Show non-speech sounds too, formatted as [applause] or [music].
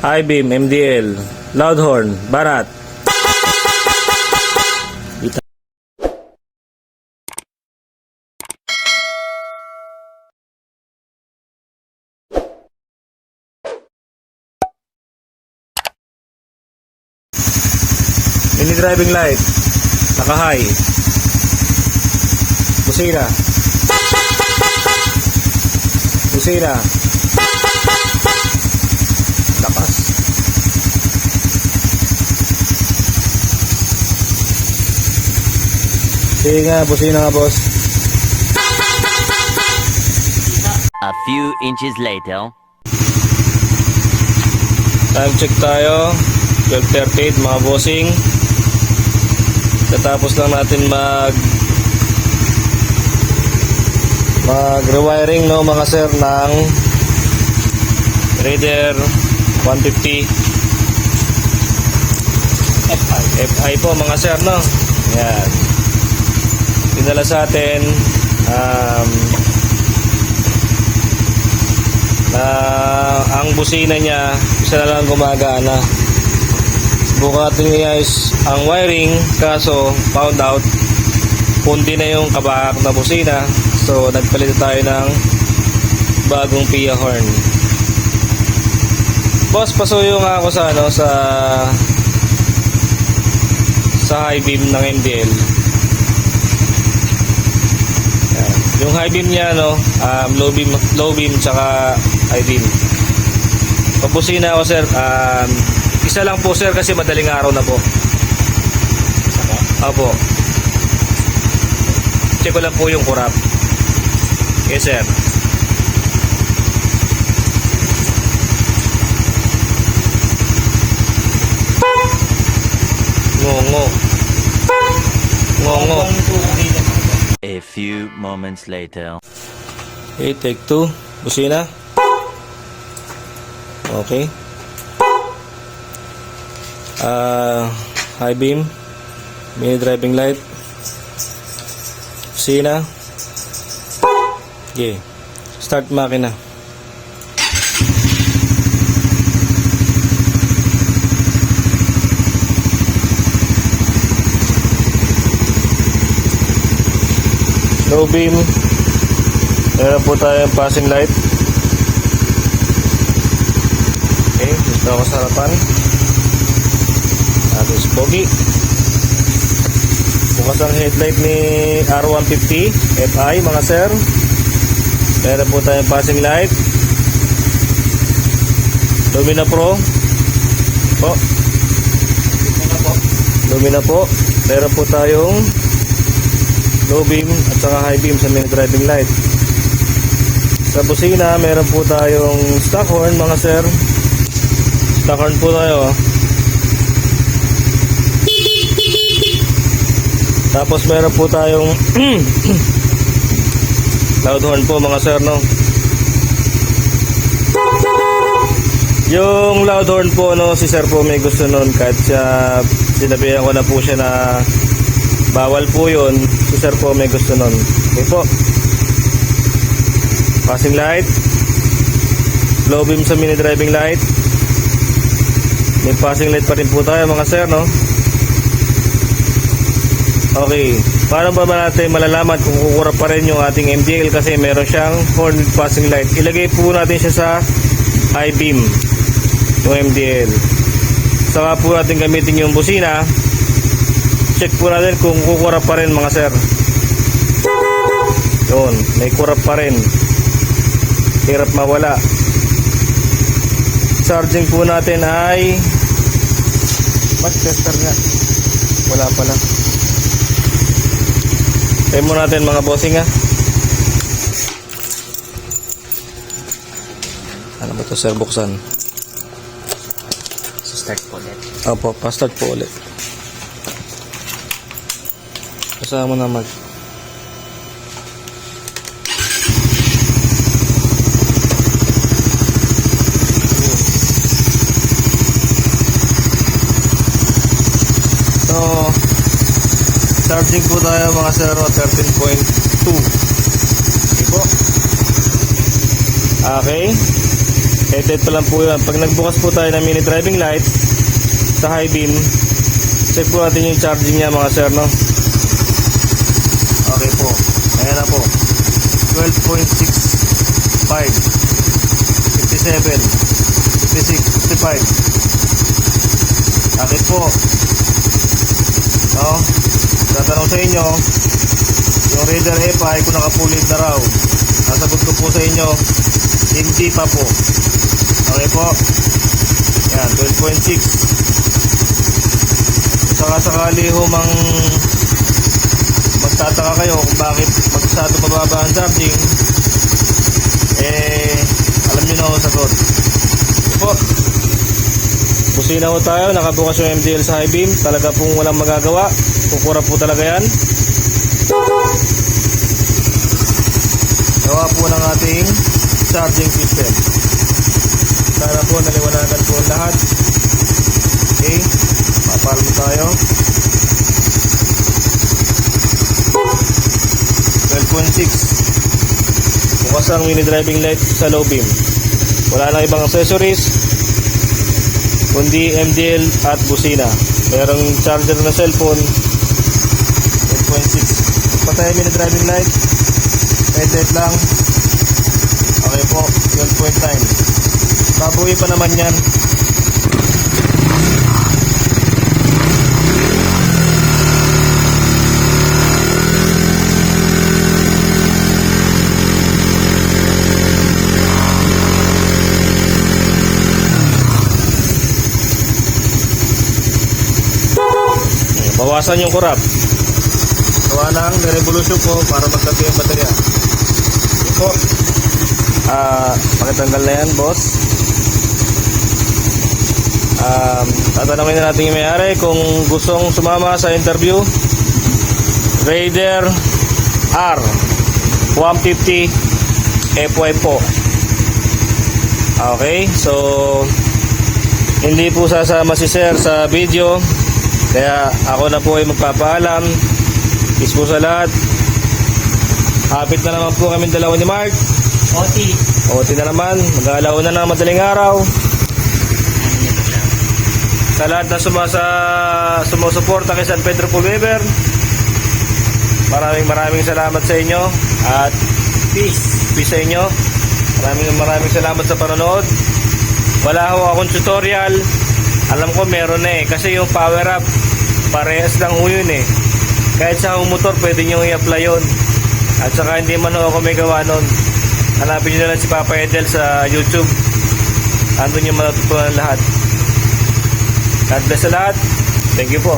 High beam, MDL. Loud horn, barat. Mini driving light. Naka-high. Busina. Busina. Sige nga, busina nga boss. A few inches later. Time check tayo. 12.38 mga bossing. Katapos lang natin mag mag rewiring no mga sir ng Raider 150 FI. FI po mga sir no. Yan. Pinala sa atin um, na ang busina niya isa na lang gumagana. Subukan natin guys ang wiring kaso found out pundi na yung kabahak na busina so nagpalit tayo ng bagong Pia horn. Boss, pasuyo nga ako sa ano sa sa high beam ng MDL. Yan. Yung high beam niya no, um, low beam low beam tsaka high beam. Pabusina ako sir, um, isa lang po sir kasi madaling araw na po. Opo. Check ko lang po yung kurap. Yes sir. Ngongo. Ngongo. A few moments later. Okay, take two. Busina. Okay. Ah, high beam. Mini driving light. Busina. Okay. Start makina. Low beam. Meron po tayong passing light. Okay, dito ako sa harapan. Tapos pogi. Bukas ang headlight ni R150 FI mga sir. Meron po tayong passing light. Lumina Pro. Po. Lumina po. Meron po tayong low beam at saka high beam sa main driving light. Sa busina, meron po tayong stock horn mga sir. Stock horn po tayo. oh. Tapos meron po tayong [clears throat] loud horn po mga sir no. Yung loud horn po no, si sir po may gusto nun kahit siya sinabihan ko na po siya na bawal po yun, si sir po may gusto nun. Okay po. Passing light. Low beam sa mini driving light. May passing light pa rin po tayo mga sir, no? Okay. Paano ba ba natin malalaman kung kukura pa rin yung ating MDL kasi meron siyang horn passing light. Ilagay po natin siya sa high beam yung MDL. Saka po natin gamitin yung busina. Check po natin kung kukura pa rin mga sir. Yun, may kurap pa rin. Hirap mawala. Charging po natin ay Ba't tester nga? Wala pala. Try mo natin mga bossing ha. Ano ba to sir buksan? Start po ulit. Opo, pa-start po ulit. Kasama mo na mag... So, charging po tayo mga sir, 13.2. Okay po. Okay. Headlight pa lang po yan. Pag nagbukas po tayo ng mini driving light sa high beam, check po natin yung charging niya mga sir, no? Okay po. Ayan na po. 12.65 57 56 55 Akit po. No? Tatanong sa inyo, yung Raider FI kung nakapulit na raw. Nasagot ko po sa inyo, hindi pa po. Okay po. Yan, 12.6. Saka sakali ho mang magtataka kayo kung bakit magsado mababa ang charging, eh, alam nyo na ho sagot. Po. Busina ho tayo, nakabukas yung MDL sa high beam, talaga pong walang magagawa. Kukura po talaga yan. Gawa po ng ating charging system. Sana po naliwanagan po lahat. Okay, papalo tayo. 12.6 Bukas ang mini driving light sa low beam. Wala na ibang accessories, kundi MDL at busina. Merong charger na cellphone, 12.6. Patay mini driving light, headlight lang. Okay po, 12.9. Babuwi pa naman yan. Bawasan yung kurap. Gawa ng revolution po para magkabi yung baterya. Ito po. Ah, pakitanggal na yan, boss. Um, tatanungin na natin yung may-ari kung gustong sumama sa interview. Raider R 150 FY po. Okay, so hindi po sasama si Sir sa video. Kaya ako na po ay magpapaalam. Peace po sa lahat. Hapit na naman po kami dalawa ni Mark. Oti. Oti na naman. Mag-aalaw na ng madaling araw. Sa lahat na sumasa, sumusuporta kay San Pedro Pulweber. Maraming maraming salamat sa inyo. At peace. Peace sa inyo. Maraming maraming salamat sa panonood. Wala ho akong tutorial. Alam ko meron na eh. Kasi yung power up, parehas lang ho yun eh. Kahit sa akong motor, pwede nyo i-apply yun. At saka hindi man ako may gawa nun. Hanapin nyo na lang si Papa Edel sa YouTube. Andun yung matutunan lahat. God bless sa lahat. Thank you po.